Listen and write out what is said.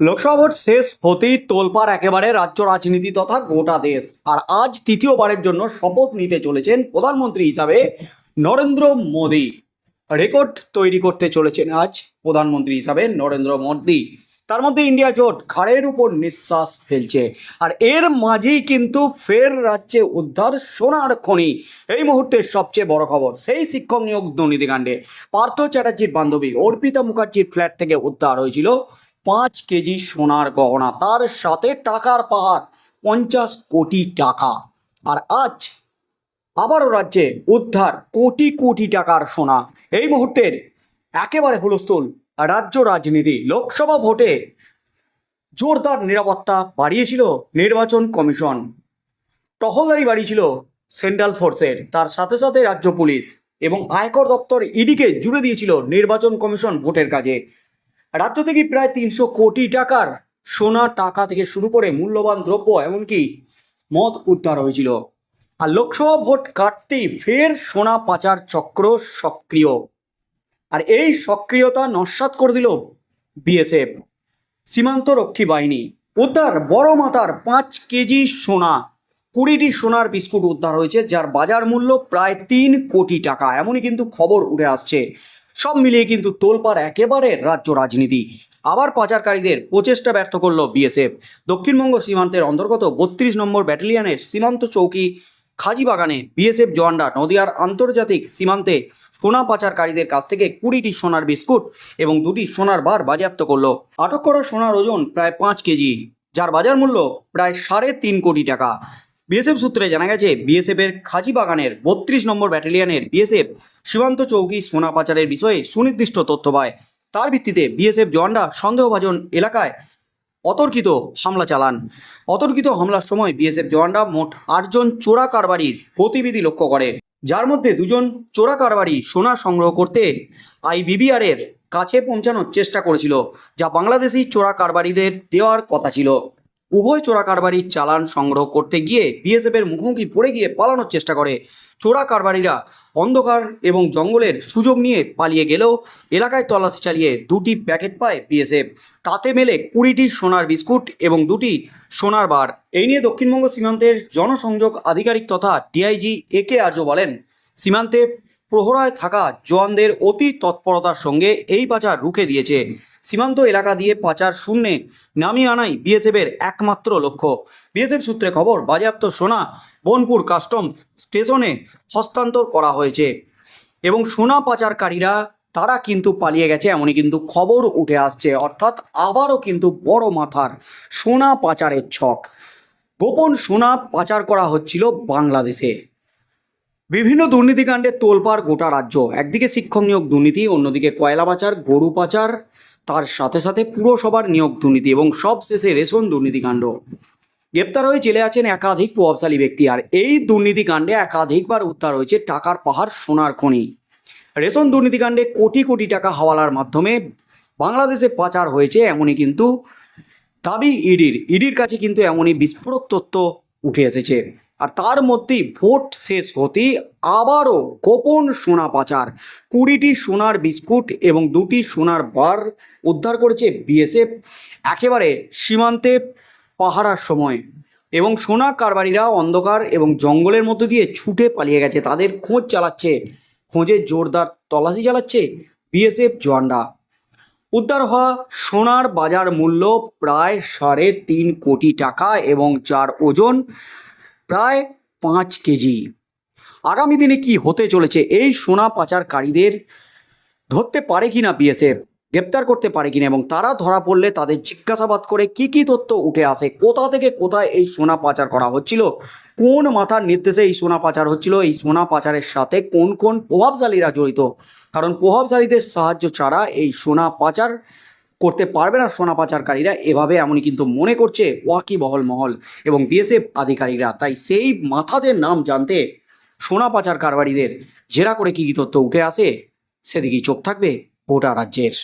Lok Sabha vote শেষ হতেই তোলপাড় একেবারে রাজ্য রাজনীতি তথা গোটা দেশ। আর আজ তৃতীয়বারের জন্য শপথ নিতে চলেছেন প্রধানমন্ত্রী হিসাবে নরেন্দ্র মোদী। রেকর্ড তৈরি করতে চলেছেন আজ প্রধানমন্ত্রী হিসাবে নরেন্দ্র মোদী। তার মধ্যে ইন্ডিয়া জোট ঘাড়ের উপর নিঃশ্বাস ফেলছে। আর এর মাঝেই কিন্তু ফের রাজ্যে উদ্ধার সোনার খনি। এই মুহূর্তের সবচেয়ে বড় খবর, সেই শিক্ষক নিয়োগ দুর্নীতিকাণ্ডে। পার্থ চ্যাটার্জির বান্ধবী অর্পিতা মুখার্জির ফ্ল্যাট থেকে উদ্ধার হয়েছিল পাঁচ কেজি সোনার গহনা, তার সাথে টাকার পাহাড়, পঞ্চাশ কোটি টাকা। আর আজ আবারও রাজ্যে উদ্ধার কোটি কোটি টাকার সোনা। এই মুহূর্তের একেবারে হুলস্থুল রাজ্য রাজনীতি। লোকসভা ভোটে জোরদার নিরাপত্তা বাড়িয়েছিল নির্বাচন কমিশন। টহলদারি বাড়িয়েছিল সেন্ট্রাল ফোর্সের। তার সাথে সাথে রাজ্য পুলিশ এবং আয়কর দপ্তর ইডিকে জুড়ে দিয়েছিল নির্বাচন কমিশন ভোটের কাজে। রাজ্য থেকে প্রায় তিনশো কোটি টাকার সোনা টাকা থেকে শুরু করে মূল্যবান দ্রব্য এমনকি মদ উদ্ধার হয়েছিল। আর লোকসভা ভোট কাটতেই ফের সোনা পাচার চক্র সক্রিয়। আর এই সক্রিয়তা নস্বাত করে দিল বিএসএফ। সীমান্ত রক্ষী বাহিনী। উদ্ধার বড় মাতার পাঁচ কেজি সোনা, কুড়িটি সোনার বিস্কুট উদ্ধার হয়েছে, যার বাজার মূল্য প্রায় তিন কোটি টাকা। এমনই কিন্তু খবর উঠে আসছে। সব মিলিয়ে কিন্তু তোলপাড় একেবারে রাজ্য রাজনীতি। আবার পাচারকারীদের প্রচেষ্টা ব্যর্থ করল বিএসএফ। দক্ষিণবঙ্গ সীমান্তের অন্তর্গত বত্রিশ নম্বর ব্যাটালিয়নের সীমান্ত চৌকি খাজিবাগানে বিএসএফ জওয়ানরা নদিয়ার আন্তর্জাতিক সীমান্তে সোনা পাচারকারীদের কাছ থেকে কুড়িটি সোনার বিস্কুট এবং দুটি সোনার বার বাজেয়াপ্ত করল। আটক করা সোনার ওজন প্রায় পাঁচ কেজি, যার বাজার মূল্য প্রায় সাড়ে তিন কোটি টাকা। বিএসএফ সূত্রে জানা গেছে বিএসএফ এর খাজিবাগানের বত্রিশ নম্বর ব্যাটালিয়নের বিএসএফ সীমান্ত চৌকি সোনা পাচারের বিষয়ে সুনির্দিষ্ট তথ্য পায়। তার ভিত্তিতে বিএসএফ জওয়ানরা সন্দেহভাজন এলাকায় অতর্কিত হামলা চালান। অতর্কিত হামলার সময় বিএসএফ জওয়ানরা মোট আটজন চোরা কারবারির গতিবিধি লক্ষ্য করে। যার মধ্যে দুজন চোরা কারবারি সোনা সংগ্রহ করতে আইবিবিআর এর কাছে পৌঁছানোর চেষ্টা করেছিল, যা বাংলাদেশি চোরা কারবারিদের দেওয়ার কথা ছিল। উভয় চোরা কারবারির চালান সংগ্রহ করতে গিয়ে বিএসএফ এর মুখোমুখি পড়ে গিয়ে পালানোর চেষ্টা করে। চোরা কারবারিরা অন্ধকার এবং জঙ্গলের সুযোগ নিয়ে পালিয়ে গেলেও এলাকায় তল্লাশি চালিয়ে দুটি প্যাকেট পায় বিএসএফ। তাতে মেলে কুড়িটি সোনার বিস্কুট এবং দুটি সোনার বার। এই নিয়ে দক্ষিণবঙ্গ সীমান্তের জনসংযোগ আধিকারিক তথা ডিআইজি এ কে আর্য বলেন, সীমান্তে প্রহরায় থাকা জওয়ানদের অতি তৎপরতার সঙ্গে এই পাচার রুখে দিয়েছে। সীমান্ত এলাকা দিয়ে পাচার শূন্যে নামিয়ে আনাই বিএসএফের একমাত্র লক্ষ্য। বিএসএফ সূত্রে খবর, বাজেয়াপ্ত সোনা বনপুর কাস্টমস স্টেশনে হস্তান্তর করা হয়েছে এবং সোনা পাচারকারীরা, তারা কিন্তু পালিয়ে গেছে এমনই কিন্তু খবর উঠে আসছে। অর্থাৎ আবারও কিন্তু বড় মাথার সোনা পাচারের ছক। গোপন সোনা পাচার করা হচ্ছিল বাংলাদেশে। বিভিন্ন দুর্নীতিকাণ্ডে তোলপাড় গোটা রাজ্য। একদিকে শিক্ষক নিয়োগ দুর্নীতি, অন্যদিকে কয়লা পাচার, গরু পাচার, তার সাথে সাথে পুরসভার নিয়োগ দুর্নীতি এবং সব শেষে রেশন দুর্নীতিকাণ্ড গ্রেপ্তার হয়ে জেলে আছেন একাধিক প্রভাবশালী ব্যক্তি আর এই দুর্নীতিকাণ্ডে একাধিকবার উদ্ধার হয়েছে টাকার পাহাড় সোনার খনি। রেশন দুর্নীতিকাণ্ডে কোটি কোটি টাকা হাওয়ালার মাধ্যমে বাংলাদেশে পাচার হয়েছে এমনই কিন্তু দাবি ইডির। ইডির কাছে কিন্তু এমনই বিস্ফোরক তথ্য উঠে এসেছে আর তার মধ্যেই ভোট শেষ হতেই আবারও গোপন সোনা পাচার। কুড়িটি সোনার বিস্কুট এবং দুটি সোনার বার উদ্ধার করেছে বিএসএফ, একেবারে সীমান্তে পাহারার সময়। এবং সোনা কারবারিরা অন্ধকার এবং জঙ্গলের মধ্য দিয়ে ছুটে পালিয়ে গেছে। তাদের খোঁজ চালাচ্ছে, খোঁজে জোরদার তল্লাশি চালাচ্ছে বিএসএফ জওয়ানরা। উদ্ধার হওয়া সোনার বাজার মূল্য প্রায় সাড়ে তিন কোটি টাকা এবং চার ওজন প্রায় পাঁচ কেজি। আগামী দিনে কি হতে চলেছে এই সোনা পাচারকারীদের ধরতে পারে কি না বিএসএফ? গ্রেপ্তার করতে পারে কিনা এবং তারা ধরা পড়লে তাদের জিজ্ঞাসাবাদ করে কি কি তথ্য উঠে আসে, কোথা থেকে কোথায় এই সোনা পাচার করা হচ্ছিল, কোন মাথার নির্দেশে এই সোনা পাচার হচ্ছিল, এই সোনা পাচারের সাথে কোন কোন প্রভাবশালীরা জড়িত? কারণ প্রভাবশালীদের সাহায্য ছাড়া এই সোনা পাচার করতে পারবে না সোনা পাচারকারীরা, এভাবে এমনই কিন্তু মনে করছে ওয়াকিবহল মহল এবং বিএসএফ আধিকারিকরা। তাই সেই মাথাদের নাম জানতে সোনা পাচার কারবারিদের জেরা করে কী কী তথ্য উঠে আসে, সেদিকেই চোখ থাকবে গোটা রাজ্যের।